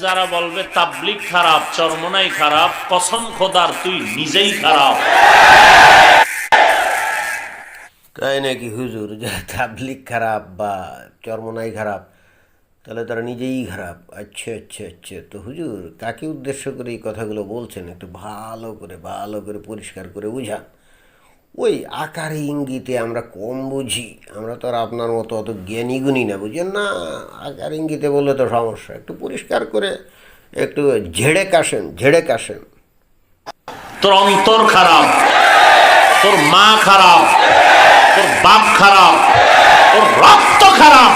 যারা বলবে তাবলিক খারাপ, চরমনাই খারাপ, কসম খোদার, তুই নিজেই খারাপ। তাই নাকি হুজুর, যে তাবলিক খারাপ বা চর্মনাই খারাপ, তাহলে তারা নিজেই খারাপ। আচ্ছা আচ্ছা আচ্ছা। তো হুজুর, কাকে উদ্দেশ্য করে এই কথাগুলো বলছেন? একটু ভালো করে ভালো করে পরিষ্কার করে বুঝান। ওই আকারে ইঙ্গিতে আমরা কম বুঝি। আমরা তো আর আপনার মতো অত জ্ঞানী গুণী না, বুঝেন না? আকার ইঙ্গিতে বললে তো সমস্যা। একটু পরিষ্কার করে একটু ঝেড়ে কাশেন ঝেড়ে কাশেন তোর অন্তর খারাপ, তোর মা খারাপ, তোর বাপ খারাপ, তোর রক্ত খারাপ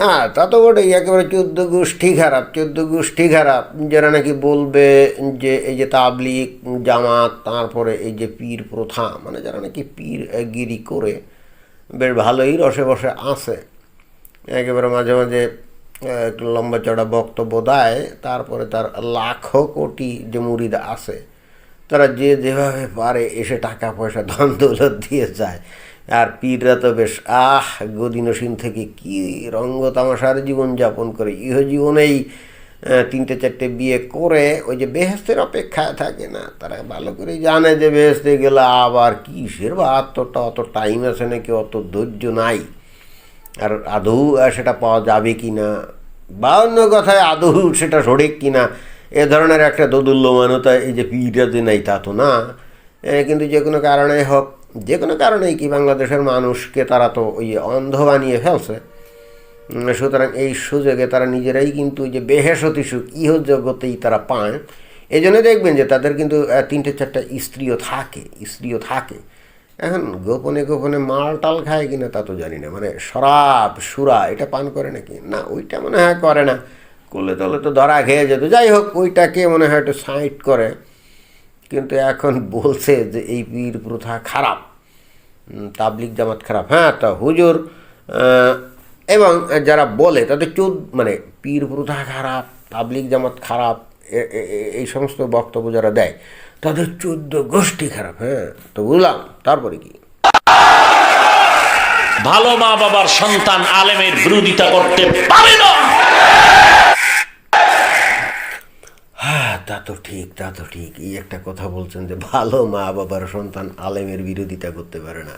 না, তা তো বটেই, একেবারে চোদ্দ গোষ্ঠী খারাপ, চোদ্দ গোষ্ঠী খারাপ। যারা নাকি বলবে যে এই যে তাবলিক জামাত, তারপরে এই যে পীর প্রথা মানে যারা নাকি পীর গিরি করে বেশ ভালোই রসে বসে আছে। একেবারে মাঝে মাঝে একটু লম্বা চড়া বক্তব্য দেয়, তারপরে তার লাখো কোটি যে মুরিদ আছে, তারা যে যেভাবে পারে এসে টাকা পয়সা ধন দৌলত দিয়ে যায়। আর পীররা তো বেশ, আহ, গদিনসীন থেকে কি রঙ্গ তামাশার জীবনযাপন করে। ইহ জীবনেই তিনটে চারটে বিয়ে করে, ওই যে বেহেস্তের অপেক্ষায় থাকে না। তারা ভালো করে জানে যে বেহেস্তে গেলে আবার কিসের বা আত্মটা অত টাইম আছে নাকি, অত ধৈর্য নাই। আর আদৌ সেটা পাওয়া যাবে কি না? বা অন্য কথায়, আদৌ সেটা সঠিক কি না? এ ধরনের একটা দোদুল্যমানতা এই যে পীররা যে নাই তা তো না। কিন্তু যে কোনো কারণে হোক যে কোনো কারণেই কি বাংলাদেশের মানুষকে তারা তো ওই অন্ধ বানিয়ে ফেলছে, সুতরাং এই সুযোগে তারা নিজেরাই কিন্তু যে বেহেসতি সুখ ইহ জগতেই তারা পায়। এই জন্য দেখবেন যে তাদের কিন্তু তিনটে চারটা স্ত্রীও থাকে স্ত্রীও থাকে। এখন গোপনে গোপনে মাল টাল খায় কিনা তা তো জানি না। মানে শরাব, সুরা, এটা পান করে নাকি? না, ওইটা মনে হয় করে না। করলে তাহলে তো ধরা খেয়ে যেত। যাই হোক, ওইটাকে মনে হয় একটু সাইড করে। কিন্তু এখন বলছে যে এই পীর প্রথা খারাপ তাবলিক জামাত খারাপ। হ্যাঁ তা হুজুর এবং যারা বলে তাদের চোদ মানে পীর প্রথা খারাপ তাবলিক জামাত খারাপ এই সমস্ত বক্তব্য যারা দেয়, তাদের চোদ্দ গোষ্ঠী খারাপ হ্যাঁ তো বুঝলাম। তারপরে কি? ভালো মা বাবার সন্তান আলেমের বিরোধিতা করতে পারে না হ্যাঁ তা তো ঠিক, তা তো ঠিক। এই একটা কথা বলছেন যে, ভালো মা বাবার সন্তান আলেমের বিরোধিতা করতে পারে না।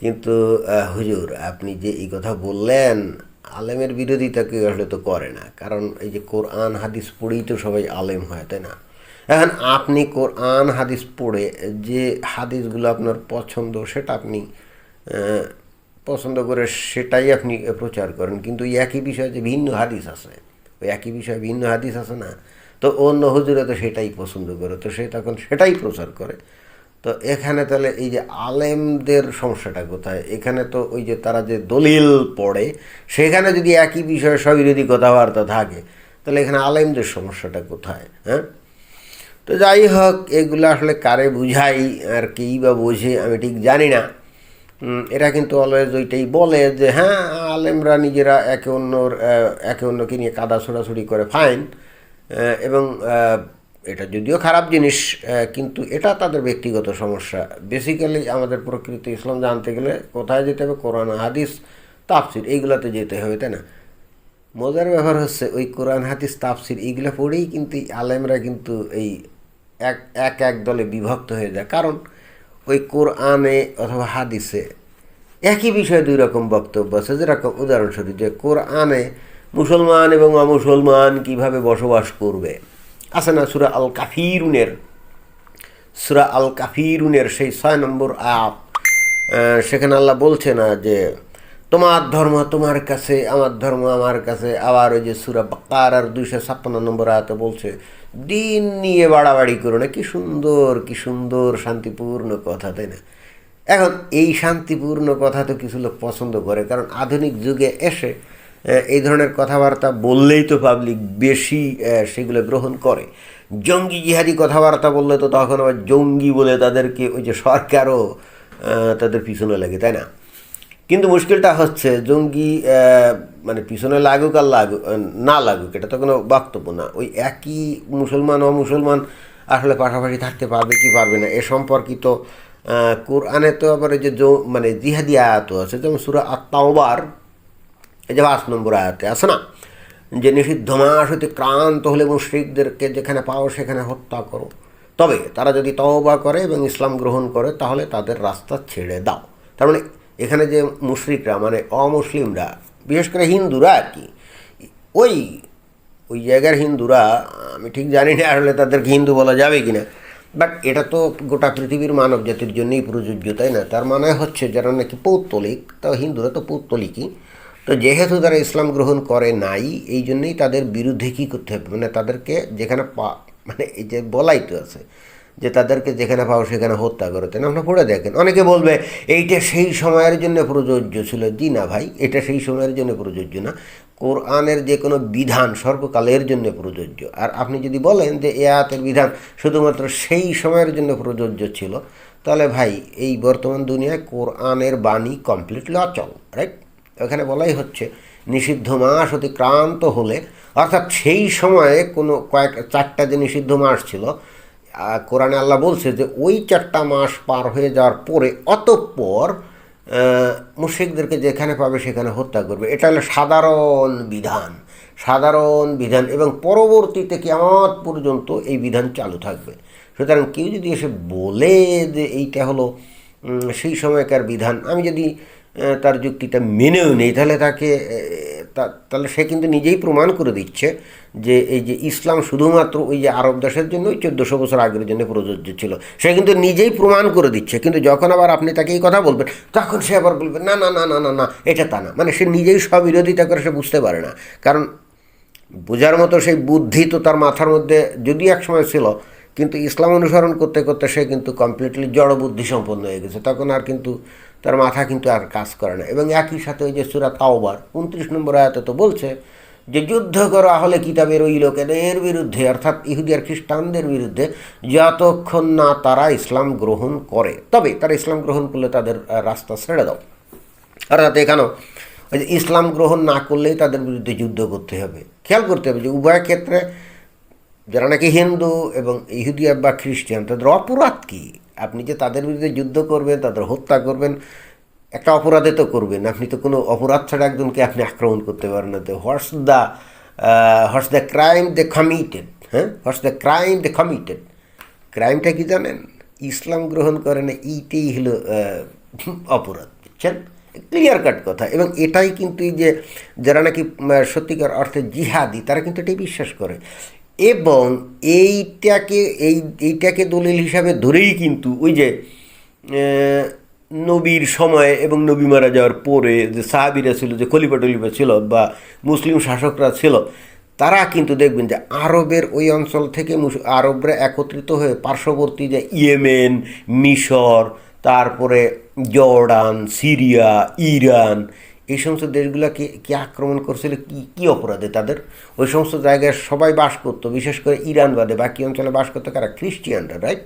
কিন্তু হুজুর, আপনি যে এই কথা বললেন, আলেমের বিরোধিতা কেউ আসলে তো করে না। কারণ এই যে কোরআন, হাদিস পড়েই তো সবাই আলেম হয়, তাই না? এখন আপনি কোরআন, হাদিস পড়ে যে হাদিসগুলো আপনার পছন্দ, সেটা আপনি পছন্দ করে সেটাই আপনি প্রচার করেন। কিন্তু একই বিষয়ে যে ভিন্ন হাদিস আছে, ওই একই বিষয়ে ভিন্ন হাদিস আছে না? তো অন্য হুজুরে তো সেটাই পছন্দ করে, তো সে তখন সেটাই প্রচার করে। তো এখানে তাহলে এই যে আলেমদের সমস্যাটা কোথায়? এখানে তো ওই যে তারা যে দলিল পড়ে, সেখানে যদি একই বিষয়ে সবিরোধী কথাবার্তা থাকে, তাহলে এখানে আলেমদের সমস্যাটা কোথায় হ্যাঁ? তো যাই হোক, এগুলো আসলে কারে বুঝাই, আর কেই বা বোঝে, আমি ঠিক জানি না। এরা কিন্তু অলওয়েজ ওইটাই বলে যে হ্যাঁ আলেমরা নিজেরা একে অন্যর একে অন্যকে নিয়ে কাদা ছোড়াছুড়ি করে ফাইন এবং এটা যদিও খারাপ জিনিস কিন্তু এটা তাদের ব্যক্তিগত সমস্যা। বেসিক্যালি আমাদের প্রকৃত ইসলাম জানতে গেলে কোথায় যেতে হবে? কোরআন, হাদিস, তাফসির, এইগুলোতে যেতে হবে, তাই না? মজার ব্যাপার হচ্ছে ওই কোরআন, হাদিস, তাফসির এইগুলো পড়েই কিন্তু আলেমরা কিন্তু এই এক এক এক দলে বিভক্ত হয়ে যায়। কারণ ওই কোরআনে অথবা হাদিসে একই বিষয়ে দুই রকম বক্তব্য আছে। যেরকম উদাহরণস্বরূপ যে কোরআনে মুসলমান এবং অমুসলমান কীভাবে বসবাস করবে? আছে না সুরা আল কাফিরুনের সুরা আল কাফিরুনের সেই ছয় নম্বর আপ সেখানে আল্লাহ বলছে না যে, তোমার ধর্ম তোমার কাছে, আমার ধর্ম আমার কাছে। আবার ওই যে সুরা বাকার আর দুইশো ছাপ্পান্ন নম্বর আয়াতে বলছে, দিন নিয়ে বাড়াবাড়ি করো না। কি সুন্দর কি সুন্দর, শান্তিপূর্ণ কথা, তাই না? এখন এই শান্তিপূর্ণ কথা তো কিছু লোক পছন্দ করে, কারণ আধুনিক যুগে এসে এই ধরনের কথাবার্তা বললেই তো পাবলিক বেশি সেগুলো গ্রহণ করে। জঙ্গি জিহাদি কথাবার্তা বললে তো তখন আবার জঙ্গি বলে তাদেরকে ওই যে সরকারও তাদের পিছনে লাগে, তাই না? কিন্তু মুশকিলটা হচ্ছে, জঙ্গি মানে পিছনে লাগুক আর লাগুক না লাগুক, এটা তো কোনো বক্তব্য না। ওই একই মুসলমান ও মুসলমান আসলে পাশাপাশি থাকতে পারবে কি পারবে না, এ সম্পর্কিত কোরআনে তো আবার যে মানে জিহাদি আয়াত আছে, যেমন সুরা আত্মাওবার এই যে পাঁচ নম্বর আয়াতে আছে না? যে নিষিদ্ধ মাস হতে ক্রান্ত হলে মুশ্রিকদেরকে যেখানে পাও সেখানে হত্যা করো। তবে তারা যদি তওবা করে এবং ইসলাম গ্রহণ করে, তাহলে তাদের রাস্তা ছেড়ে দাও। তার মানে এখানে যে মুশরিকরা মানে অমুসলিমরা, বিশেষ করে হিন্দুরা আর কি, ওই ওই জায়গার হিন্দুরা, আমি ঠিক জানি না আসলে তাদেরকে হিন্দু বলা যাবে কি না বাট এটা তো গোটা পৃথিবীর মানব জাতির জন্যই প্রযোজ্য, তাই না? তার মানে হচ্ছে যারা নাকি পৌত্তলিক তা হিন্দুরা তো পৌত্তলিকই তো যেহেতু তারা ইসলাম গ্রহণ করে নাই, এই জন্যই তাদের বিরুদ্ধে কী করতে হবে? মানে তাদেরকে যেখানে পা মানে এই যে বলাই তো আছে যে তাদেরকে যেখানে পাও সেখানে হত্যা করো। তাই না? আপনারা পড়ে দেখেন। অনেকে বলবে, এইটা সেই সময়ের জন্য প্রযোজ্য ছিল। জি না ভাই, এটা সেই সময়ের জন্য প্রযোজ্য না। কোরআনের যে কোনো বিধান সর্বকালের জন্য প্রযোজ্য। আর আপনি যদি বলেন যে এ আয়াতের বিধান শুধুমাত্র সেই সময়ের জন্য প্রযোজ্য ছিল, তাহলে ভাই, এই বর্তমান দুনিয়ায় কোরআনের বাণী কমপ্লিটলি অচল রাইট এখানে বলাই হচ্ছে, নিষিদ্ধ মাস অতিক্রান্ত হলে, অর্থাৎ সেই সময়ে কোনো কয়েক, চারটা যে নিষিদ্ধ মাস ছিল কোরআনে আল্লাহ বলছে যে ওই চারটা মাস পার হয়ে যাওয়ার পরে অতঃপর মুশিকদেরকে যেখানে পাবে সেখানে হত্যা করবে। এটা হলো সাধারণ বিধান সাধারণ বিধান এবং পরবর্তীতে কেমন পর্যন্ত এই বিধান চালু থাকবে। সুতরাং কেউ যদি এসে বলে যে এইটা হলো সেই সময়কার বিধান, আমি যদি তার যুক্তিটা মেনেও নেই, তাহলে তাকে তাহলে সে কিন্তু নিজেই প্রমাণ করে দিচ্ছে যে এই যে ইসলাম শুধুমাত্র ওই যে আরব দেশের জন্য ওই চোদ্দোশো বছর আগের জন্য প্রযোজ্য ছিল। সে কিন্তু নিজেই প্রমাণ করে দিচ্ছে, কিন্তু যখন আবার আপনি তাকে এই কথা বলবেন, তখন সে আবার বলবে, না না না না না না, এটা তা না। মানে সে নিজেই সব স্ববিরোধিতা করে সে বুঝতে পারে না। কারণ বোঝার মতো সেই বুদ্ধি তো তার মাথার মধ্যে যদি একসময় ছিল কিন্তু ইসলাম অনুসরণ করতে করতে সে কিন্তু কমপ্লিটলি জড় বুদ্ধি সম্পন্ন হয়ে গেছে। তখন আর কিন্তু তার মাথা কিন্তু আর কাজ করে না। এবং একই সাথে ওই যে সুরা তাওবার, উনত্রিশ নম্বর আয়াতে তো বলছে যে, যুদ্ধ করা হলে কিতাবের ওই লোকেদের বিরুদ্ধে, অর্থাৎ ইহুদি আর খ্রিস্টানদের বিরুদ্ধে, যতক্ষণ না তারা ইসলাম গ্রহণ করে। তবে তারা ইসলাম গ্রহণ করলে তাদের রাস্তা ছেড়ে দাও। অর্থাৎ এখানেও ওই যে ইসলাম গ্রহণ না করলেই তাদের বিরুদ্ধে যুদ্ধ করতে হবে। খেয়াল করতে হবে যে, উভয় ক্ষেত্রে যারা নাকি হিন্দু এবং ইহুদিয়া বা খ্রিস্টান, তাদের অপরাধ কী? আপনি যে তাদের বিরুদ্ধে যুদ্ধ করবেন, তাদের হত্যা করবেন, একটা অপরাধে তো করবেন। আপনি তো কোনো অপরাধ ছাড়া একজনকে আপনি আক্রমণ করতে পারেন না। তো what's the what's the crime they committed হ্যাঁ? What's the crime they committed ক্রাইমটা কি জানেন? ইসলাম গ্রহণ করে না, এইটাই হলো অপরাধ, বুঝছেন? ক্লিয়ার কাট কথা। এবং এটাই কিন্তু এই যে, যারা নাকি সত্যিকার অর্থে জিহাদি, তারা কিন্তু এটাই বিশ্বাস করে। এবং এইটাকে, এই, এইটাকে দলিল হিসাবে ধরেই কিন্তু ওই যে নবীর সময় এবং নবী মারা যাওয়ার পরে যে সাহাবিরা ছিল, যে খলিফা টলিফা ছিল বা মুসলিম শাসকরা ছিল, তারা কিন্তু দেখবেন যে আরবের ওই অঞ্চল থেকে আরবরা একত্রিত হয়ে পার্শ্ববর্তী যে ইয়েমেন, মিশর, তারপরে জর্ডান, সিরিয়া, ইরান এই সমস্ত দেশগুলোকে কি আক্রমণ করছিল, কি কি অপরাধে তাদের? ওই সমস্ত জায়গায় সবাই বাস করতো, বিশেষ করে ইরান বাদে। বাকি অঞ্চলে বাস করতো কারা? খ্রিস্টিয়ানরা রাইট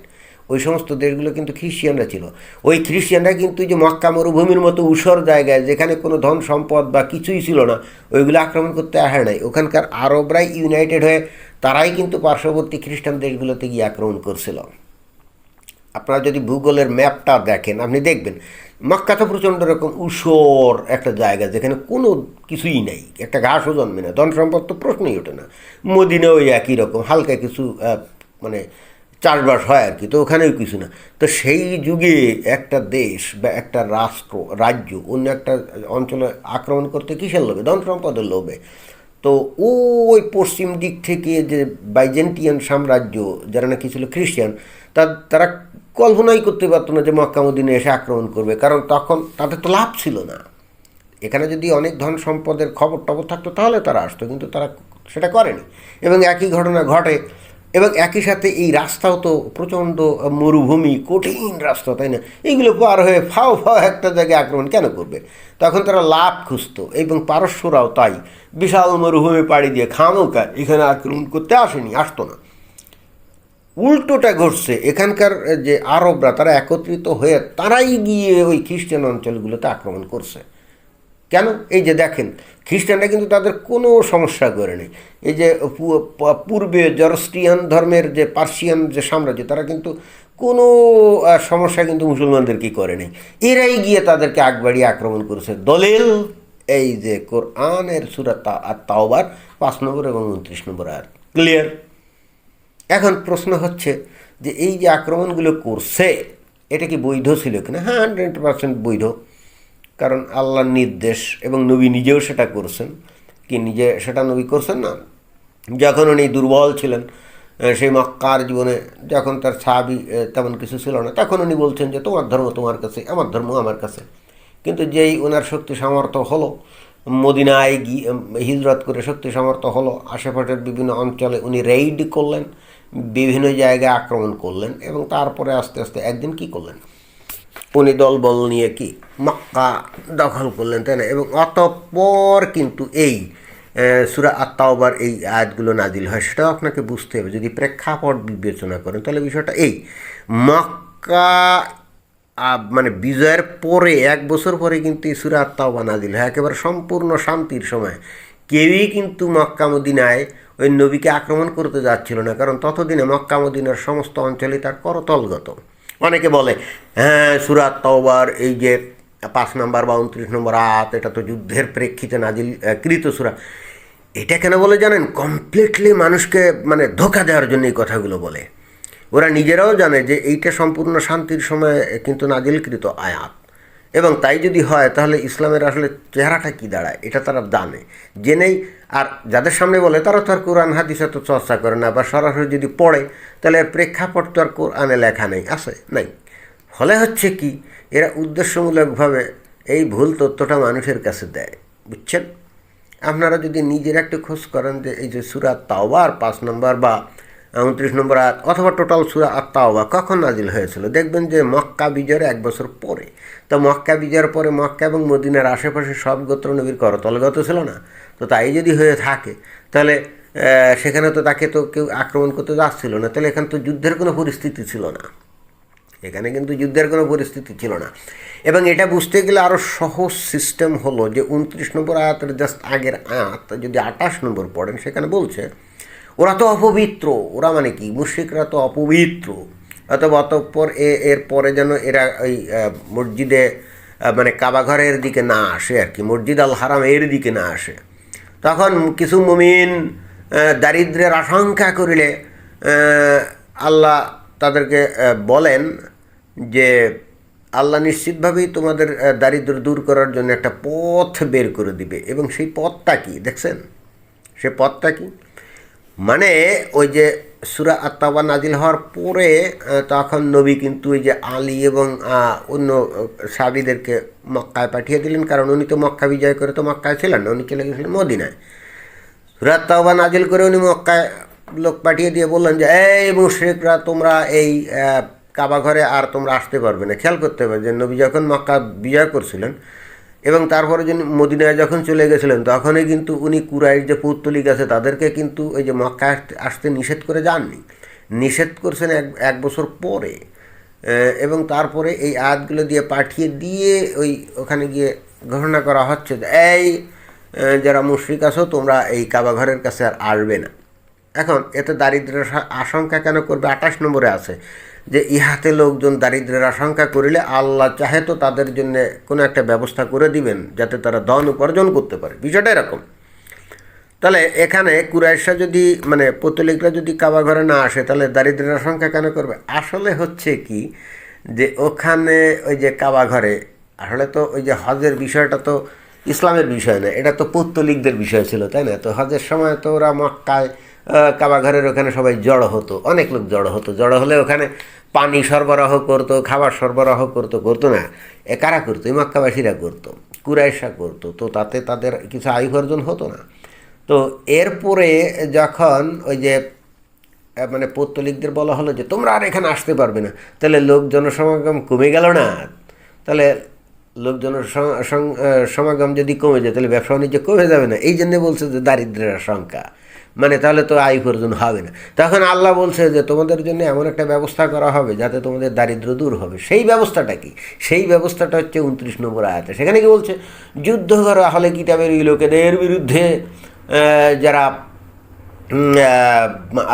ওই সমস্ত দেশগুলো কিন্তু খ্রিস্টিয়ানরা ছিল। ওই খ্রিস্টিয়ানরা কিন্তু যে মক্কা মরুভূমির মতো উষর জায়গায়, যেখানে কোনো ধন সম্পদ বা কিছুই ছিল না, ওইগুলো আক্রমণ করতে আসে নাই। ওখানকার আরবরাই ইউনাইটেড হয়ে তারাই কিন্তু পার্শ্ববর্তী খ্রিস্টান দেশগুলোতে গিয়ে আক্রমণ করছিল। আপনারা যদি ভূগোলের ম্যাপটা দেখেন, আপনি দেখবেন মক্কা তো প্রচণ্ড রকম উষর একটা জায়গা যেখানে কোনো কিছুই নেই। একটা ঘাসও জন্মে না ধন সম্পদ তো প্রশ্নই ওঠে না। মদিনা ওই একই রকম, হালকা কিছু মানে চাষবাস হয় আর কি, তো ওখানেও কিছু না। তো সেই যুগে একটা দেশ বা একটা রাষ্ট্র, রাজ্য অন্য একটা অঞ্চলে আক্রমণ করতে কিসের লোভে? ধন সম্পদের লোভে। তো ওই পশ্চিম দিক থেকে যে বাইজেন্টিয়ান সাম্রাজ্য, যারা নাকি ছিল খ্রিস্টান, তা, তারা কল্পনাই করতে পারতো না যে মক্কা মদিনে এসে আক্রমণ করবে, কারণ তখন তাদের তো লাভ ছিল না। এখানে যদি অনেক ধন সম্পদের খবর টবর থাকতো, তাহলে তারা আসতো, কিন্তু তারা সেটা করেনি। এবং একই ঘটনা ঘটে, এবং একই সাথে এই রাস্তাও তো প্রচণ্ড মরুভূমি, কঠিন রাস্তা, তাই না? এইগুলো পার হয়ে ফাও ফাও একটা জায়গায় আক্রমণ কেন করবে? তখন তারা লাভ খুঁজতো, এবং পারস্যরাও তাই। বিশাল মরুভূমি পাড়ি দিয়ে খামোকা এখানে আক্রমণ করতে আসেনি, আসতো না। উল্টোটা ঘটছে। এখানকার যে আরবরা তারা একত্রিত হয়ে তারাই গিয়ে ওই খ্রিস্টান অঞ্চলগুলোতে আক্রমণ করছে। কেন? এই যে দেখেন, খ্রিস্টানরা কিন্তু তাদের কোনো সমস্যা করে নেই। এই যে পূর্বে জরস্টিয়ান ধর্মের যে পার্সিয়ান যে সাম্রাজ্য, তারা কিন্তু কোনো সমস্যা কিন্তু মুসলমানদের কি করে নেই। এরাই গিয়ে তাদেরকে আগবাড়িয়ে আক্রমণ করেছে। দলিল, এই যে কোরআনের সুরা আর তাওবার, পাঁচ নম্বর এবং উনত্রিশ নম্বর আর ক্লিয়ার এখন প্রশ্ন হচ্ছে যে এই যে আক্রমণগুলো করছে, এটা কি বৈধ ছিল কিনা? হ্যাঁ হান্ড্রেড পার্সেন্ট বৈধ। কারণ আল্লাহর নির্দেশ এবং নবী নিজেও সেটা করছেন। কি নিজে সেটা নবী করছেন না? যখন উনি দুর্বল ছিলেন সেই মক্কার জীবনে যখন তার সাহাবি তেমন কিছু ছিল না, তখন উনি বলছেন যে তোমার ধর্ম তোমার কাছে, আমার ধর্ম আমার কাছে। কিন্তু যেই ওনার শক্তি সামর্থ্য হলো, মদিনায় গিয়ে হিজরত করে শক্তি সামর্থ্য হলো, আশেপাশের বিভিন্ন অঞ্চলে উনি রেইড করলেন। বিভিন্ন জায়গায় আক্রমণ করলেন এবং তারপরে আস্তে আস্তে একদিন কি করলেন? উনি দলবল নিয়ে কি মক্কা দখল করলেন, তাই না? এবং অতঃপর কিন্তু এই সুরা আত্মাওবার এই আয়াতগুলো নাজিল হয়। সেটাও আপনাকে বুঝতে হবে। যদি প্রেক্ষাপট বিবেচনা করেন, তাহলে বিষয়টা এই, মক্কা মানে বিজয়ের পরে, এক বছর পরে কিন্তু এই সুরা আত্মাওবা নাজিল হয়। একেবারে সম্পূর্ণ শান্তির সময়। কেউই কিন্তু মক্কা মদিনায় ওই নবীকে আক্রমণ করতে যাচ্ছিল না, কারণ ততদিনে মক্কা মদিনার সমস্ত অঞ্চলে তার করতলগত। অনেকে বলে হ্যাঁ সুরাত তওবার, এই যে পাঁচ নম্বর বা উনত্রিশ নম্বর আত এটা তো যুদ্ধের প্রেক্ষিতে নাজিল কৃত সুরা। এটা কেন বলে জানেন? কমপ্লিটলি মানুষকে মানে ধোকা দেওয়ার জন্য এই কথাগুলো বলে। ওরা নিজেরাও জানে যে এইটা সম্পূর্ণ শান্তির সময় কিন্তু নাজিলকৃত আয়াত। এবং তাই যদি হয়, তাহলে ইসলামের আসলে চেহারাটা কি দাঁড়ায়? এটা তারা জানে। জেনেই, আর যাদের সামনে বলে, তারা তো আর কোরআন, হাদিসে তো চর্চা করে না, বা সরাসরি যদি পড়ে, তাহলে এর প্রেক্ষাপট তো আর কোরআনে লেখা নেই, আছে? নাই। ফলে হচ্ছে কি, এরা উদ্দেশ্যমূলকভাবে এই ভুল তথ্যটা মানুষের কাছে দেয়, বুঝছেন? আপনারা যদি নিজের একটু খোঁজ করেন যে, এই যে সুরা তাওবার পাঁচ নম্বর বা উনত্রিশ নম্বর আয়াত, অথবা টোটাল সুরা আর তাওবা কখন নাজিল হয়েছিল? দেখবেন যে মক্কা বিজয়ের এক বছর পরে। তো মক্কা বিজয়ের পরে মক্কা এবং মদিনার আশেপাশে সব গোত্র নবীর করতলগত ছিল না? তো তাই যদি হয়ে থাকে, তাহলে সেখানে তো তাকে তো কেউ আক্রমণ করতে যাচ্ছিল না। তাহলে এখানে তো যুদ্ধের কোনো পরিস্থিতি ছিল না। এখানে কিন্তু যুদ্ধের কোনো পরিস্থিতি ছিল না। এবং এটা বুঝতে গেলে আরও সহজ সিস্টেম হলো যে উনত্রিশ নম্বর আয়াতের জাস্ট আগের আয়াত, যদি আঠাশ নম্বর পড়েন, সেখানে বলছে, ওরা তো অপবিত্র। ওরা মানে কি? মুশ্রিকরা তো অপবিত্র। অথবা অতঃপর এ এর পরে যেন এরা ওই মসজিদে মানে কাবাঘরের দিকে না আসে আর কি মসজিদ আল হারাম এর দিকে না আসে। তখন কিছু মুমিন আহ, দারিদ্র্যের আশঙ্কা করিলে আল্লাহ তাদেরকে বলেন যে আল্লাহ নিশ্চিতভাবেই তোমাদের আহ, দারিদ্র্য দূর করার জন্য একটা পথ বের করে দিবে। এবং সেই পথটা কি? দেখছেন? সে পথটা কি? মানে ওই যে সুরা আত্মাবা নাজিল হওয়ার পরে তখন নবী কিন্তু ওই যে আলী এবং অন্য সাবিদেরকে মক্কায় পাঠিয়ে দিলেন। কারণ উনি তো মক্কা বিজয় করে তো মক্কায় ছিলেন, উনি চলে গেছিলেন মদিনায়। সুরাত তাওবা নাজিল করে উনি মক্কায় লোক পাঠিয়ে দিয়ে বললেন যে, এই মুশ্রিকরা, তোমরা এই কাবা ঘরে আর তোমরা আসতে পারবে না। খেয়াল করতে হবে যে নবী যখন মক্কা বিজয় করছিলেন এবং তারপরে যিনি মদিনায় যখন চলে গেছিলেন, তখনই কিন্তু উনি কুরাইশ যে পৌত্তলিক আছে, তাদেরকে কিন্তু ওই যে মক্কা আসতে নিষেধ করে যাননি। নিষেধ করছেন এক এক বছর পরে। এবং তারপরে এই আয়াতগুলো দিয়ে পাঠিয়ে দিয়ে ওই ওখানে গিয়ে ঘোষণা করা হচ্ছে যে, এই যারা মুশ্রিক আছো, তোমরা এই কাবা ঘরের কাছে আর আসবে না। এখন, এতে দারিদ্র্যের সা- আশঙ্কা কেন করবে? আঠাশ নম্বরে আছে। যে ইহাতে লোকজন দারিদ্র্যের আশঙ্কা করিলে আল্লাহ চাহে তো তাদের জন্য কোনো একটা ব্যবস্থা করে দিবেন, যাতে তারা ধন উপার্জন করতে পারে। বিষয়টা এরকম। তাহলে এখানে কুরাইশা যদি মানে পতলিকরা যদি কাবা ঘরে না আসে, তাহলে দারিদ্র্যের আশঙ্কা কেন করবে? আসলে হচ্ছে কি যে ওখানে ওই যে কাবা ঘরে, আসলে তো ওই যে হজের বিষয়টা তো ইসলামের বিষয় না, এটা তো পৌত্তলিকদের বিষয় ছিল, তাই না? তো হজের সময় তো ওরা মক্কায় আহ, কাবা ঘরের ওখানে সবাই জড়ো হতো অনেক লোক জড়ো হতো। জড়ো হলে ওখানে পানি সরবরাহ করতো খাবার সরবরাহ করতো করতো না। এ কারা করতো? এই মক্কাবাসীরা করতো কুরাইশা করতো। তো তাতে তাদের কিছু আয় উপার্জন হতো না। তো এরপরে যখন ওই যে মানে পৌত্তলিকদের বলা হলো যে তোমরা আর এখানে আসতে পারবে না। তাহলে লোক জনসমাগম কমে গেল না। তাহলে লোক সমাগম যদি কমে যায় তাহলে ব্যবসা বাণিজ্য কমে যাবে না। এই জন্যে বলছে যে দারিদ্রের আশঙ্কা। মানে তাহলে তো আয় উপার্জন হবে না। তখন আল্লাহ বলছে যে, তোমাদের জন্য এমন একটা ব্যবস্থা করা হবে যাতে তোমাদের দারিদ্র দূর হবে। সেই ব্যবস্থাটা কি? সেই ব্যবস্থাটা হচ্ছে উনত্রিশ নম্বর আয়াতে। সেখানে কি বলছে? যুদ্ধ করা হলে কিতাবের লোকেদের বিরুদ্ধে। যারা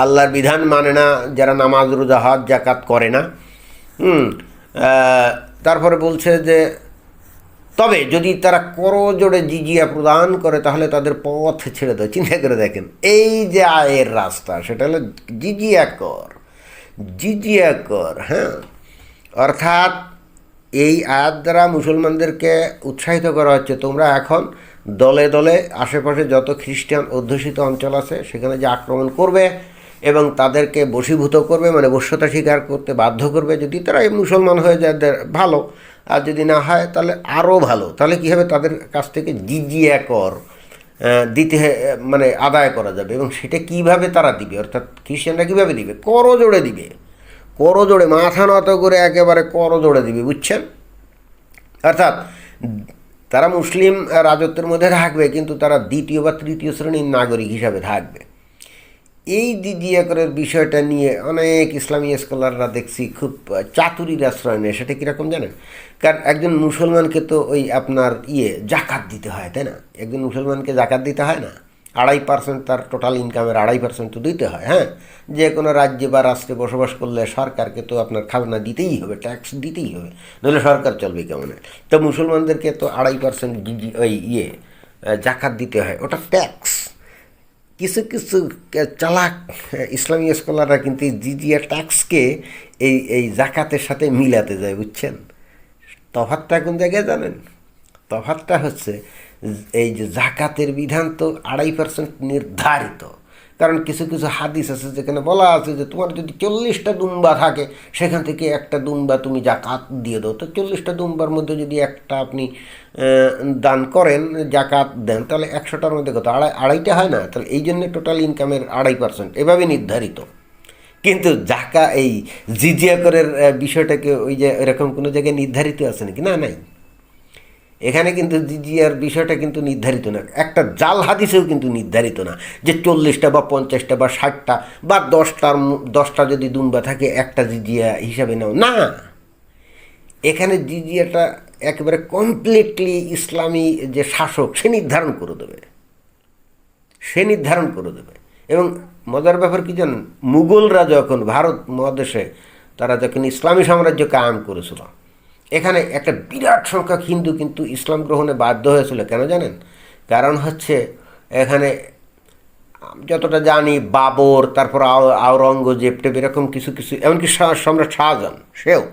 আল্লাহর বিধান মানে না, যারা নামাজ, রোজা, হজ জাকাত করে না। তারপরে বলছে যে তবে যদি তারা করজোড়ে জিজিয়া প্রদান করে, তাহলে তাদের পথ ছেড়ে দেয় চিন্তা করে দেখেন, এই যে আয়ের রাস্তা, সেটা হলো জিজিয়া কর জিজিয়া কর হ্যাঁ? অর্থাৎ এই আয়াত দ্বারা মুসলমানদেরকে উৎসাহিত করা হচ্ছে, তোমরা এখন দলে দলে আশেপাশে যত খ্রিস্টান অধ্যুষিত অঞ্চল আছে, সেখানে যে আক্রমণ করবে এবং তাদেরকে বশীভূত করবে মানে বশ্যতা স্বীকার করতে বাধ্য করবে, যদি তারা এই মুসলমান হয়ে যায় ভালো। আর যদি না হয়, তাহলে আরও ভালো। তাহলে কী হবে? তাদের কাছ থেকে জিজিয়া কর দিতে মানে আদায় করা যাবে। এবং সেটা কীভাবে তারা দিবে? অর্থাৎ খ্রিস্টানরা কীভাবে দিবে? করো জোড়ে দিবে। করো জোড়ে মাথা নত করে একেবারে করো জোড়ে দিবে, বুঝছেন? অর্থাৎ তারা মুসলিম রাজত্বের মধ্যে থাকবে, কিন্তু তারা দ্বিতীয় বা তৃতীয় শ্রেণির নাগরিক হিসাবে থাকবে। এই দিদিয়াকরের বিষয়টা নিয়ে অনেক ইসলামী স্কলাররা দেখছি খুব চাতুরির আশ্রয় নেয়, সেটা কীরকম জানেন? কারণ একজন মুসলমানকে তো ওই আপনার ইয়ে জাকাত দিতে হয়, তাই না? একজন মুসলমানকে জাকাত দিতে হয় না। আড়াই পার্সেন্ট তার টোটাল ইনকামের আড়াই পার্সেন্ট তো দিতে হয় হ্যাঁ? যে কোনো রাজ্যে বা রাষ্ট্রে বসবাস করলে সরকারকে তো আপনার খাজনা দিতেই হবে ট্যাক্স দিতেই হবে নাহলে সরকার চলবে কেমন? তো মুসলমানদেরকে তো আড়াই পার্সেন্ট ওই ইয়ে জাকাত দিতে হয়, ওটা ট্যাক্স কিছু কিছু চালাক ইসলামী স্কলাররা কিন্তু জিজিয়া ট্যাক্সকে এই এই জাকাতের সাথে মিলাতে যায়, বুঝছেন? তফাতটা কোন জায়গায় জানেন? তফাতটা হচ্ছে, এই যে জাকাতের বিধান তো আড়াই পার্সেন্ট নির্ধারিত। কারণ কিছু কিছু হাদিস আছে যেখানে বলা আছে যে তোমার যদি চল্লিশটা দুম্বা থাকে, সেখান থেকে একটা দুম্বা তুমি জাকাত দিয়ে দাও। তো চল্লিশটা দুম্বার মধ্যে যদি একটা আপনি দান করেন জাকাত দেন, তাহলে একশোটার মধ্যে কত? আড়াই, আড়াইটা হয় না? তাহলে এই জন্য টোটাল ইনকামের আড়াই পার্সেন্ট এভাবে নির্ধারিত। কিন্তু জাকা এই জিজিয়া করের বিষয়টাকে ওই যে এরকম কোনো জায়গায় নির্ধারিত আছে নাকি? না, নাই। এখানে কিন্তু জিজিয়ার বিষয়টা কিন্তু নির্ধারিত না। একটা জাল হাদিসেও কিন্তু নির্ধারিত না যে চল্লিশটা বা পঞ্চাশটা বা ষাটটা বা দশটার দশটা যদি দুম্বা থাকে একটা জিজিয়া হিসাবে নাও। না! এখানে জিজিয়াটা একেবারে কমপ্লিটলি ইসলামী যে শাসক, সে নির্ধারণ করে দেবে। সে নির্ধারণ করে দেবে। এবং মজার ব্যাপার কি জানেন? মুঘলরা যখন ভারত মহাদেশে, তারা যখন ইসলামী সাম্রাজ্য কায়েম করেছিল এখানে একটা বিরাট সংখ্যক হিন্দু কিন্তু ইসলাম গ্রহণে বাধ্য হয়েছিল, কেন জানেন? কারণ হচ্ছে এখানে যতটা জানি বাবর, তারপর আও- আওরঙ্গজেব টেপ এরকম কিছু কিছু, এমনকি সম্রাট শাহজাহান, সেও।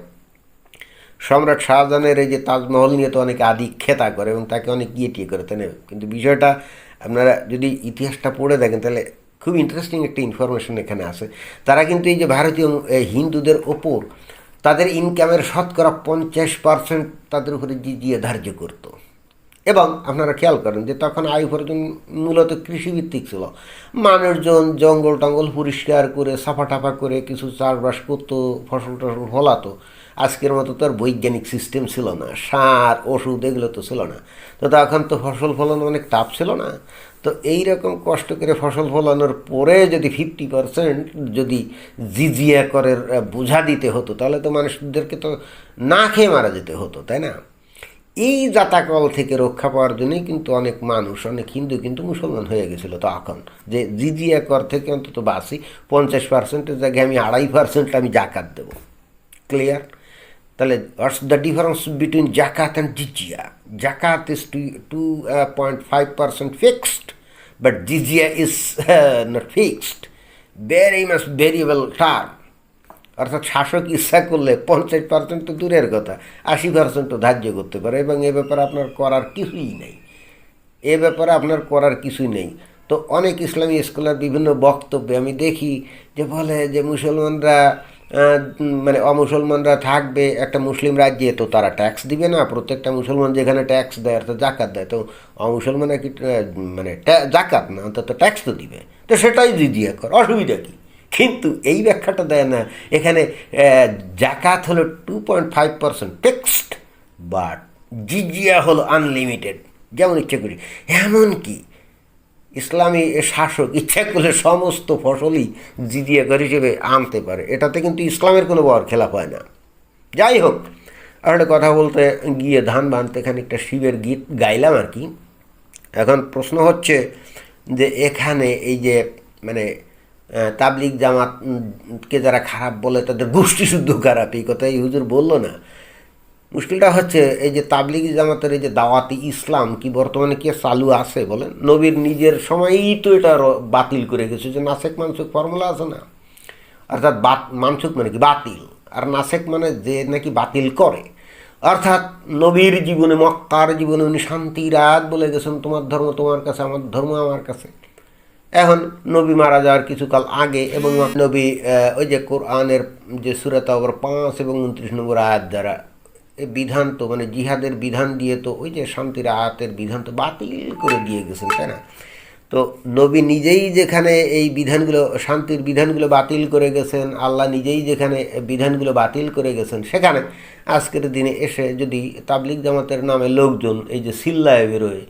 সম্রাট শাহজাহানের এই যে তাজমহল নিয়ে তো অনেকে আদি খেতা করে এবং তাকে অনেক ইয়ে টিয়ে করে, তাই কিন্তু বিষয়টা আপনারা যদি ইতিহাসটা পড়ে দেখেন, তাহলে খুব ইন্টারেস্টিং একটা ইনফরমেশন এখানে আছে। তারা কিন্তু এই যে ভারতীয় হিন্দুদের ওপর তাদের ইনকামের শতকরা পঞ্চাশ পার্সেন্ট তাদের উপরে জিজিয়ে ধার্য করতো। এবং আপনারা খেয়াল করেন যে তখন আয় উপার্জন মূলত কৃষিভিত্তিক ছিল। মানুষজন জঙ্গল টঙ্গল পরিষ্কার করে সাফা টাফা করে কিছু চাষবাস করতো, ফসল টসল ফলাতো। আজকের মতো তো আর বৈজ্ঞানিক সিস্টেম ছিল না। সার, ওষুধ এগুলো তো ছিল না। তো তখন তো ফসল ফলানো অনেক টাফ ছিল না। তো এই রকম কষ্ট করে ফসল ফলানোর পরে যদি ফিফটি পার্সেন্ট যদি জিজিয়া করের বোঝা দিতে হতো, তাহলে তো মানুষদেরকে তো না খেয়ে মারা যেতে হতো, তাই না? এই জাতাকল থেকে রক্ষা পাওয়ার জন্যই কিন্তু অনেক মানুষ, অনেক হিন্দু কিন্তু মুসলমান হয়ে গেছিল তখন যে জিজিয়া কর থেকে অন্তত বাসি পঞ্চাশ পার্সেন্টের জায়গায় আমি আড়াই পার্সেন্ট আমি জাকাত দেবো। ক্লিয়ার তাহলে হোয়াটস দ্য ডিফারেন্স বিটুইন জাকাত অ্যান্ড জিজিয়া? জাকাত is two two point five percent fixed but জিজিয়া is not fixed very much variable term অর্থাৎ শাসক ইচ্ছা করলে পঞ্চাশ পার্সেন্ট তো দূরের কথা, আশি পার্সেন্ট তো ধার্য করতে পারে এবং এ ব্যাপারে আপনার করার কিছুই নেই। এ ব্যাপারে আপনার করার কিছুই নেই। তো অনেক ইসলামী স্কলার বিভিন্ন বক্তব্যে আমি দেখি যে বলে যে মুসলমানরা মানে অমুসলমানরা থাকবে একটা মুসলিম রাজ্যে, তো তারা ট্যাক্স দিবে না, প্রত্যেকটা মুসলমান যেখানে ট্যাক্স দেয় অর্থাৎ জাকাত দেয়, তো অমুসলমানরা কি মানে জাকাত না, অন্তত ট্যাক্স তো দিবে। তো সেটাই জিজিয়া কর অসুবিধা কী? কিন্তু এই ব্যাখ্যাটা দেয় না, এখানে জাকাত হলো two point five percent fixed but জিজিয়া হলো আনলিমিটেড যেমন ইচ্ছে করি। এমনকি ইসলামী শাসক ইচ্ছা করলে সমস্ত ফসলই জিজিয়া কর হিসেবে আনতে পারে। এটাতে কিন্তু ইসলামের কোনো বর খেলাপ হয় না। যাই হোক আর একটা কথা বলতে গিয়ে ধান বানতে খানিকটা শিবের গীত গাইলাম আর কি। এখন প্রশ্ন হচ্ছে যে এখানে এই যে মানে আহ, তাবলিগ জামাত যারা খারাপ বলে তাদের গোষ্ঠী শুদ্ধ খারাপ এই কথা এই হুজুর বলল না? মুশকিলটা হচ্ছে এই যে তাবলিগ জামাতের এই যে দাওয়াতি ইসলাম কি বর্তমানে কি চালু আছে বলেন? নবীর নিজের সময়ই তো এটা বাতিল করে গেছে যে নাসেক মানসুক ফর্মুলা আছে না। অর্থাৎ বাত মানসুক মানে কি? বাতিল। আর নাসেক মানে যে নাকি বাতিল করে। অর্থাৎ নবীর জীবনে, মক্কার জীবনে উনি শান্তি রাত বলে গেছেন, তোমার ধর্ম তোমার কাছে, আমার ধর্ম আমার কাছে। এখন নবী মারা যাওয়ার কিছুকাল আগে এবং নবী ওই যে কোরআনের যে সুরাত পাঁচ এবং উনত্রিশ নম্বর আয়াত দ্বারা বিধান তো মানে জিহাদের বিধান দিয়ে তো ওই যে শান্তির আয়াতের বিধান তো বাতিল করে দিয়ে গেছেন, তাই না? তো নবী নিজেই যেখানে এই বিধানগুলো, শান্তির বিধানগুলো বাতিল করে গেছেন, আল্লাহ নিজেই যেখানে বিধানগুলো বাতিল করে গেছেন, সেখানে আজকের দিনে এসে যদি তাবলিক জামাতের নামে লোকজন, এই যে সিল্লায় বেরোয়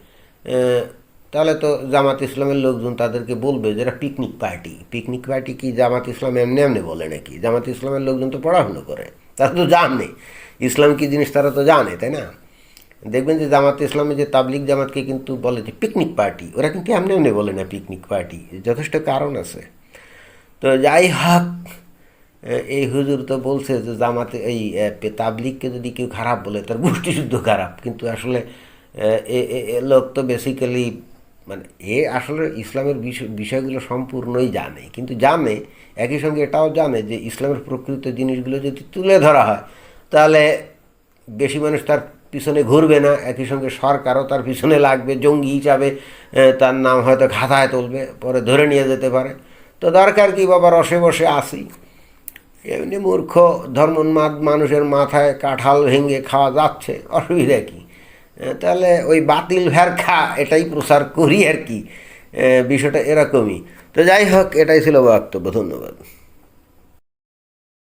তাহলে তো জামাত ইসলামের লোকজন তাদেরকে বলবে যে এরা পিকনিক পার্টি। পিকনিক পার্টি কি জামাত ইসলাম এমনি এমনি বলে নাকি? জামাত ইসলামের লোকজন তো পড়াশুনো করে, তারা তো জানে। ইসলাম কি জিনিস তারা তো জানে তাই না? দেখবেন যে জামাত ইসলামে যে তাবলিক জামাতকে কিন্তু বলে যে পিকনিক পার্টি ওরা কিন্তু এমনি এমনি বলে না পিকনিক পার্টি যথেষ্ট কারণ আছে। তো যাই হোক এই হুজুর তো বলছে যে জামাতে এই তাবলিগকে যদি কেউ খারাপ বলে তার গোষ্ঠী শুদ্ধ খারাপ। কিন্তু আসলে এ, লোক তো বেসিক্যালি মানে এ আসলে ইসলামের বিষয় বিষয়গুলো সম্পূর্ণই জানে। কিন্তু জানে একই সঙ্গে এটাও জানে যে ইসলামের প্রকৃত জিনিসগুলো যদি তুলে ধরা হয় তাহলে বেশি মানুষ তার পিছনে ঘুরবে না, একই সঙ্গে সরকারও তার পিছনে লাগবে, জঙ্গি হিসাবে তার নাম হয়তো খাতায় তুলবে, পরে ধরে নিয়ে যেতে পারে। তো দরকার কি বাবা রসে বসে আসি? এমনি মূর্খ, ধর্মোন্মাদ মানুষের মাথায় কাঁঠাল ভেঙে খাওয়া যাচ্ছে, অসুবিধা কি? তাহলে ওই বাতিল ভ্যার খা এটাই প্রচার করি আর কি। বিষয়টা এরকমই। তো যাই হোক, এটাই ছিল বক্তব্য, ধন্যবাদ।